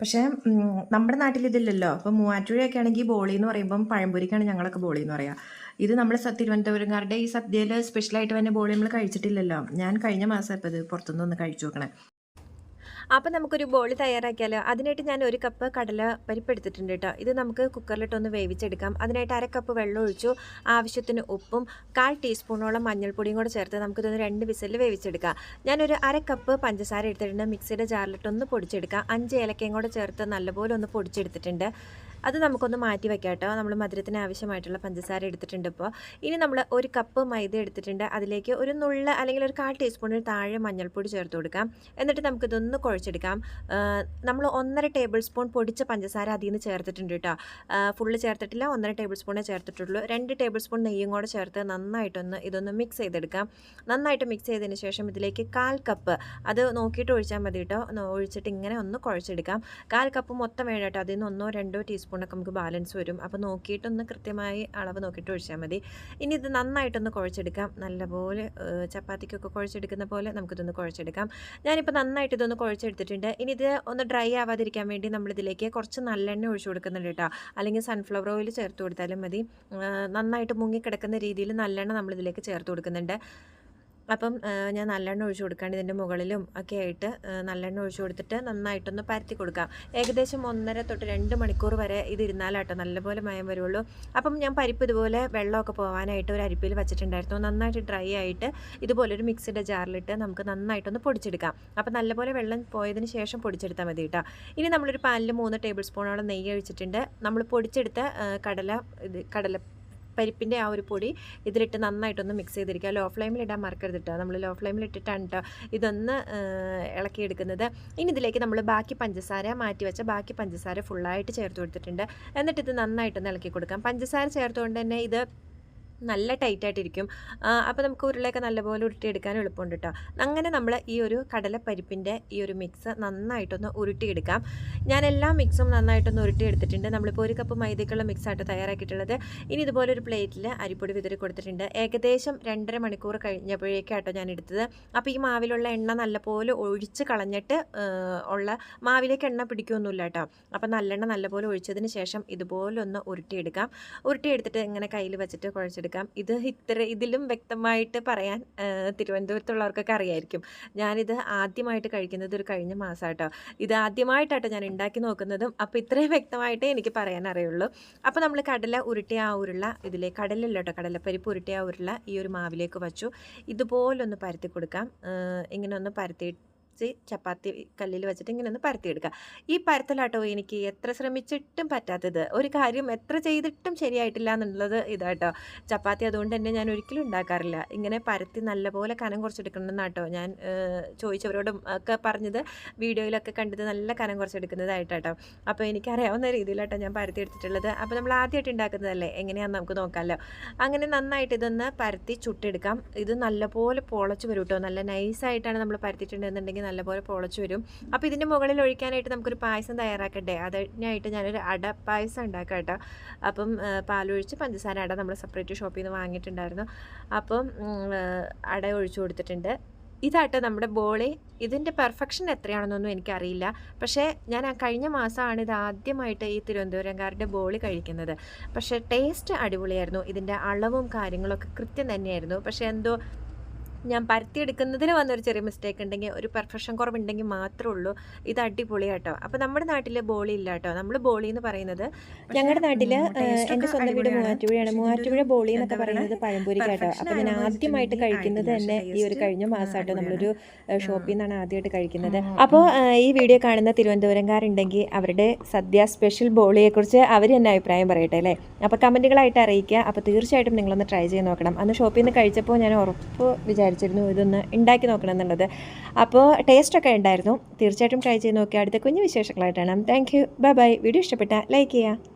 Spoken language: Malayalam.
പക്ഷേ നമ്മുടെ നാട്ടിൽ ഇതില്ലല്ലോ അപ്പോൾ മൂവാറ്റുപുഴയൊക്കെ ആണെങ്കിൽ ബോളി എന്ന് പറയുമ്പം പഴംപൊരിക്കാണ് ഞങ്ങളൊക്കെ ബോളി എന്ന് പറയുക ഇത് നമ്മൾ തിരുവനന്തപുരംകാരുടെ ഈ സദ്യയിൽ സ്പെഷ്യലായിട്ട് തന്നെ ബോളി നമ്മൾ കഴിച്ചിട്ടില്ലല്ലോ. ഞാൻ കഴിഞ്ഞ മാസം ഇപ്പോൾ ഇത് പുറത്തുനിന്ന് ഒന്ന് കഴിച്ചു നോക്കണേ. അപ്പം നമുക്കൊരു ബോളി തയ്യാറാക്കിയാലോ? അതിനായിട്ട് ഞാൻ ഒരു കപ്പ് കടല പരിപ്പ് എടുത്തിട്ടുണ്ട് കേട്ടോ ഇത് നമുക്ക് കുക്കറിലിട്ടൊന്ന് വേവിച്ചെടുക്കാം. അതിനായിട്ട് അര കപ്പ് വെള്ളം ഒഴിച്ചു. ആവശ്യത്തിന് ഉപ്പും കാൽ ടീസ്പൂണോളം മഞ്ഞൾപ്പൊടിയും കൂടെ ചേർത്ത് നമുക്കിതൊന്ന് രണ്ട് വിസലിൽ വേവിച്ചെടുക്കാം. ഞാനൊരു അര കപ്പ് പഞ്ചസാര എടുത്തിട്ടുണ്ട്. മിക്സിയുടെ ജാറിലിട്ടൊന്ന് പൊടിച്ചെടുക്കാം. അഞ്ച് ഏലക്കയും കൂടെ ചേർത്ത് നല്ലപോലെ ഒന്ന് പൊടിച്ചെടുത്തിട്ടുണ്ട്. അത് നമുക്കൊന്ന് മാറ്റി വെക്കാം കേട്ടോ. നമ്മൾ മധുരത്തിന് ആവശ്യമായിട്ടുള്ള പഞ്ചസാര എടുത്തിട്ടുണ്ട് ഇപ്പോൾ ഇനി നമ്മൾ ഒരു കപ്പ് മൈദ എടുത്തിട്ടുണ്ട്. അതിലേക്ക് ഒരു നുള്ള അല്ലെങ്കിൽ ഒരു കാൽ ടീസ്പൂണിൽ താഴെ മഞ്ഞൾപ്പൊടി ചേർത്ത് കൊടുക്കാം. എന്നിട്ട് നമുക്കിതൊന്ന് കുഴച്ചെടുക്കാം. നമ്മൾ ഒന്നര ടേബിൾ സ്പൂൺ പൊടിച്ച പഞ്ചസാര അതിൽ നിന്ന് ചേർത്തിട്ടുണ്ട് കേട്ടോ. ഫുള്ള് ചേർത്തിട്ടില്ല. ഒന്നര ടേബിൾ സ്പൂണേ ചേർത്തിട്ടുള്ളൂ. രണ്ട് ടേബിൾ സ്പൂൺ നെയ്യും കൂടെ ചേർത്ത് നന്നായിട്ടൊന്ന് ഇതൊന്ന് മിക്സ് ചെയ്തെടുക്കാം. നന്നായിട്ട് മിക്സ് ചെയ്തതിന് ശേഷം ഇതിലേക്ക് കാൽ കപ്പ് അത് നോക്കിയിട്ട് ഒഴിച്ചാൽ മതി കേട്ടോ. ഒഴിച്ചിട്ട് ഇങ്ങനെ ഒന്ന് കുഴച്ചെടുക്കാം. കാൽ കപ്പ് മൊത്തം വേണം കേട്ടോ. അതിൽ നിന്ന് ഒന്നോ രണ്ടോ ടീസ്പൂണൊക്കെ നമുക്ക് ബാലൻസ് വരും. അപ്പോൾ നോക്കിയിട്ടൊന്ന് കൃത്യമായി അളവ് നോക്കിയിട്ട് ഒഴിച്ചാൽ മതി. ഇനി ഇത് നന്നായിട്ടൊന്ന് കുഴച്ചെടുക്കാം. നല്ലപോലെ ചപ്പാത്തിക്കൊക്കെ കുഴച്ചെടുക്കുന്ന പോലെ നമുക്കിതൊന്ന് കുഴച്ചെടുക്കാം. ഞാനിപ്പോൾ നന്നായിട്ട് ഇതൊന്ന് കുഴച്ചെടുത്തിട്ടുണ്ട്. ഇനി ഇത് ഒന്ന് ഡ്രൈ ആവാതിരിക്കാൻ വേണ്ടി നമ്മളിതിലേക്ക് കുറച്ച് നല്ലെണ്ണ ഒഴിച്ചു കൊടുക്കുന്നുണ്ട് കേട്ടോ. അല്ലെങ്കിൽ സൺഫ്ലവർ ഓയിൽ ചേർത്ത് കൊടുത്താലും മതി. നന്നായിട്ട് മുങ്ങിക്കിടക്കുന്ന രീതിയിൽ നല്ലെണ്ണ നമ്മളിതിലേക്ക് ചേർത്ത് കൊടുക്കുന്നുണ്ട്. അപ്പം ഞാൻ നല്ലെണ്ണ ഒഴിച്ചു കൊടുക്കാണ്ട് ഇതിന്റെ മുകളിലും ഒക്കെ ആയിട്ട് നല്ലെണ്ണ ഒഴിച്ചു കൊടുത്തിട്ട് നന്നായിട്ടൊന്ന് പരത്തി കൊടുക്കാം. ഏകദേശം ഒന്നര തൊട്ട് രണ്ട് മണിക്കൂർ വരെ ഇത് ഇരുന്നാലാട്ടോ നല്ലപോലെ മയം വരുള്ളൂ. അപ്പം ഞാൻ പരിപ്പ് ഇതുപോലെ വെള്ളമൊക്കെ പോകാനായിട്ട് ഒരു അരിപ്പിൽ വെച്ചിട്ടുണ്ടായിരുന്നു. നന്നായിട്ട് ഡ്രൈ ആയിട്ട് ഇതുപോലെ ഒരു മിക്സിയുടെ ജാറിലിട്ട് നമുക്ക് നന്നായിട്ടൊന്ന് പൊടിച്ചെടുക്കാം. അപ്പം നല്ലപോലെ വെള്ളം പോയതിന് ശേഷം പൊടിച്ചെടുത്താൽ മതി കേട്ടോ ഇനി നമ്മളൊരു പാനിൽ മൂന്ന് ടേബിൾ സ്പൂണോളം നെയ്യ് ഒഴിച്ചിട്ടുണ്ട്. നമ്മൾ പൊടിച്ചെടുത്ത കടല ഇത് കടല പരിപ്പിന്റെ ആ ഒരു പൊടി ഇതിലിട്ട് നന്നായിട്ടൊന്ന് മിക്സ് ചെയ്തിരിക്കുക. ലോ ഫ്ലെയിമിൽ ഇടാൻ മറക്കരുത് കേട്ടോ നമ്മൾ ലോ ഫ്ലെയിമിൽ ഇട്ടിട്ടാണ് കേട്ടോ ഇതൊന്ന് ഇളക്കി ഇളക്കിയെടുക്കുന്നത്. ഇനി ഇതിലേക്ക് നമ്മൾ ബാക്കി പഞ്ചസാര മാറ്റി വെച്ച ബാക്കി പഞ്ചസാര ഫുള്ളായിട്ട് ചേർത്ത് കൊടുത്തിട്ടുണ്ട്. എന്നിട്ട് ഇത് നന്നായിട്ടൊന്ന് ഇളക്കി കൊടുക്കാം. പഞ്ചസാര ചേർത്തുകൊണ്ട് തന്നെ ഇത് നല്ല ടൈറ്റായിട്ടിരിക്കും. അപ്പോൾ നമുക്ക് ഉരുളയൊക്കെ നല്ലപോലെ ഉരുട്ടിയെടുക്കാൻ എളുപ്പമുണ്ട് കേട്ടോ അങ്ങനെ നമ്മൾ ഈ ഒരു കടലപ്പരിപ്പിന്റെ ഈ ഒരു മിക്സ് നന്നായിട്ടൊന്ന് ഉരുട്ടിയെടുക്കാം. ഞാൻ എല്ലാ മിക്സും നന്നായിട്ടൊന്ന് ഉരുട്ടിയെടുത്തിട്ടുണ്ട്. നമ്മളിപ്പോൾ ഒരു കപ്പ് മൈദയ്ക്കുള്ള മിക്സ് ആയിട്ട് തയ്യാറാക്കിയിട്ടുള്ളത്. ഇനി ഇതുപോലെ ഒരു പ്ലേറ്റിൽ അരിപ്പൊടി വിതറി കൊടുത്തിട്ടുണ്ട്. ഏകദേശം രണ്ടര മണിക്കൂർ കഴിഞ്ഞപ്പോഴേക്കാട്ടോ ഞാൻ എടുത്തത്. അപ്പോൾ ഈ മാവിലുള്ള എണ്ണ നല്ലപോലെ ഒഴിച്ച് കളഞ്ഞിട്ട് ഉള്ള മാവിലേക്ക് എണ്ണ പിടിക്കുകയൊന്നുമില്ല കേട്ടോ അപ്പോൾ നല്ലെണ്ണ നല്ലപോലെ ഒഴിച്ചതിന് ശേഷം ഇതുപോലൊന്ന് ഉരുട്ടിയെടുക്കാം. ഉരുട്ടിയെടുത്തിട്ട് ഇങ്ങനെ കയ്യിൽ വെച്ചിട്ട് കുഴച്ചെടുക്കാം. ഇത് ഇത്ര ഇതിലും വ്യക്തമായിട്ട് പറയാൻ തിരുവനന്തപുരത്തുള്ളവർക്കൊക്കെ അറിയായിരിക്കും. ഞാനിത് ആദ്യമായിട്ട് കഴിക്കുന്നത് ഒരു കഴിഞ്ഞ മാസമായിട്ടോ ഇത് ആദ്യമായിട്ടാട്ടോ ഞാൻ ഉണ്ടാക്കി നോക്കുന്നതും. അപ്പോൾ ഇത്രയും വ്യക്തമായിട്ടേ എനിക്ക് പറയാൻ അറിയുള്ളൂ. അപ്പോൾ നമ്മൾ കടല ഉരുട്ടി ആ ഉരുള ഇതിലെ കടലല്ലോട്ടോ കടലപ്പരിപ്പ് ഉരുട്ടിയ ആ ഉരുള ഈ ഒരു മാവിലേക്ക് വച്ചു. ഇതുപോലൊന്ന് പരത്തി കൊടുക്കാം. ഇങ്ങനെ ഒന്ന് പരത്തി ചപ്പാത്തി കല്ലിൽ വെച്ചിട്ട് ഇങ്ങനെ ഒന്ന് പരത്തിയെടുക്കുക ഈ പരത്തലാട്ടോ എനിക്ക് എത്ര ശ്രമിച്ചിട്ടും പറ്റാത്തത്. ഒരു കാര്യം എത്ര ചെയ്തിട്ടും ശരിയായിട്ടില്ല എന്നുള്ളത് ഇതാട്ടോ. ചപ്പാത്തി അതുകൊണ്ട് തന്നെ ഞാൻ ഒരിക്കലും ഉണ്ടാക്കാറില്ല. ഇങ്ങനെ പരത്തി നല്ലപോലെ കനം കുറച്ചെടുക്കണമെന്നാട്ടോ ഞാൻ ചോദിച്ചവരോടും ഒക്കെ പറഞ്ഞത് വീഡിയോയിലൊക്കെ കണ്ടത് നല്ല കനം കുറച്ചെടുക്കുന്നതായിട്ടാട്ടോ. അപ്പോൾ എനിക്കറിയാവുന്ന രീതിയിലാട്ടോ ഞാൻ പരത്തി എടുത്തിട്ടുള്ളത് അപ്പോൾ നമ്മൾ ആദ്യമായിട്ട് ഉണ്ടാക്കുന്നതല്ലേ? എങ്ങനെയാണെന്ന് നമുക്ക് നോക്കാമല്ലോ. അങ്ങനെ നന്നായിട്ട് ഇതൊന്ന് പരത്തി ചുട്ടെടുക്കാം. ഇത് നല്ലപോലെ പൊളച്ച് വരും കേട്ടോ നല്ല നൈസായിട്ടാണ് നമ്മൾ പരത്തിയിട്ടുണ്ടെന്നുണ്ടെങ്കിൽ നല്ലപോലെ പൊളച്ച് വരും. അപ്പോൾ ഇതിന്റെ മുകളിൽ ഒഴിക്കാനായിട്ട് നമുക്കൊരു പായസം തയ്യാറാക്കട്ടെ അതിനായിട്ട് ഞാനൊരു അട പായസം ഉണ്ടാക്കാം കേട്ടോ. അപ്പം പാലൊഴിച്ച് പഞ്ചസാര അട നമ്മൾ സെപ്പറേറ്റ് ഷോപ്പിൽ നിന്ന് വാങ്ങിയിട്ടുണ്ടായിരുന്നു. അപ്പം അട ഒഴിച്ചു കൊടുത്തിട്ടുണ്ട്. ഇതാട്ടോ നമ്മുടെ ബോളി. ഇതിന്റെ പെർഫെക്ഷൻ എത്രയാണെന്നൊന്നും എനിക്കറിയില്ല. പക്ഷേ ഞാൻ ആ കഴിഞ്ഞ മാസമാണ് ഇത് ആദ്യമായിട്ട് ഈ തിരുവനന്തപുരംകാരുടെ ബോളി കഴിക്കുന്നത്. പക്ഷേ ടേസ്റ്റ് അടിപൊളിയായിരുന്നു. ഇതിന്റെ അളവും കാര്യങ്ങളൊക്കെ കൃത്യം തന്നെയായിരുന്നു. പക്ഷേ എന്തോ ഞാൻ പരത്തിയെടുക്കുന്നതിൽ വന്നൊരു ചെറിയ മിസ്റ്റേക്ക് ഉണ്ടെങ്കിൽ ഒരു പെർഫെക്ഷൻ കുറവുണ്ടെങ്കിൽ മാത്രമേ ഉള്ളൂ. ഇത് അടിപൊളിയാട്ടോ. അപ്പോൾ നമ്മുടെ നാട്ടിൽ ബോളി ഇല്ല കേട്ടോ നമ്മൾ ബോളി എന്ന് പറയുന്നത് ഞങ്ങളുടെ നാട്ടിൽ എന്റെ സ്വന്തം വീട് മൂവാറ്റുപുഴയാണ്. മൂവാറ്റുപുഴ ബോളി എന്നൊക്കെ പറയുന്നത് പഴംപൊരി കേട്ടോ. അപ്പോൾ ഞാൻ ആദ്യമായിട്ട് കഴിക്കുന്നത് തന്നെ ഈ ഒരു കഴിഞ്ഞ മാസമായിട്ടോ നമ്മളൊരു ഷോപ്പിൽ നിന്നാണ് ആദ്യമായിട്ട് കഴിക്കുന്നത്. അപ്പോൾ ഈ വീഡിയോ കാണുന്ന തിരുവനന്തപുരംകാരുണ്ടെങ്കിൽ അവരുടെ സദ്യ സ്പെഷ്യൽ ബോളിയെക്കുറിച്ച് അവർ തന്നെ അഭിപ്രായം പറയട്ടെ അല്ലേ? അപ്പോൾ കമന്റുകളായിട്ട് അറിയിക്കുക. അപ്പോൾ തീർച്ചയായിട്ടും നിങ്ങളൊന്ന് ട്രൈ ചെയ്ത് നോക്കണം. അന്ന് ഷോപ്പിൽ നിന്ന് കഴിച്ചപ്പോൾ ഞാൻ ഉറപ്പ് വിചാരിച്ചിരുന്നു ഇതൊന്ന് ഉണ്ടാക്കി നോക്കണം എന്നുള്ളത് അപ്പോൾ ടേസ്റ്റൊക്കെ ഉണ്ടായിരുന്നു. തീർച്ചയായിട്ടും ട്രൈ ചെയ്ത് നോക്കിയാൽ അടുത്ത കുഞ്ഞു വിശേഷങ്ങളായിട്ടാണ്. Thank you bye bye video ഇഷ്ടപ്പെട്ട ലൈക്ക് ചെയ്യുക.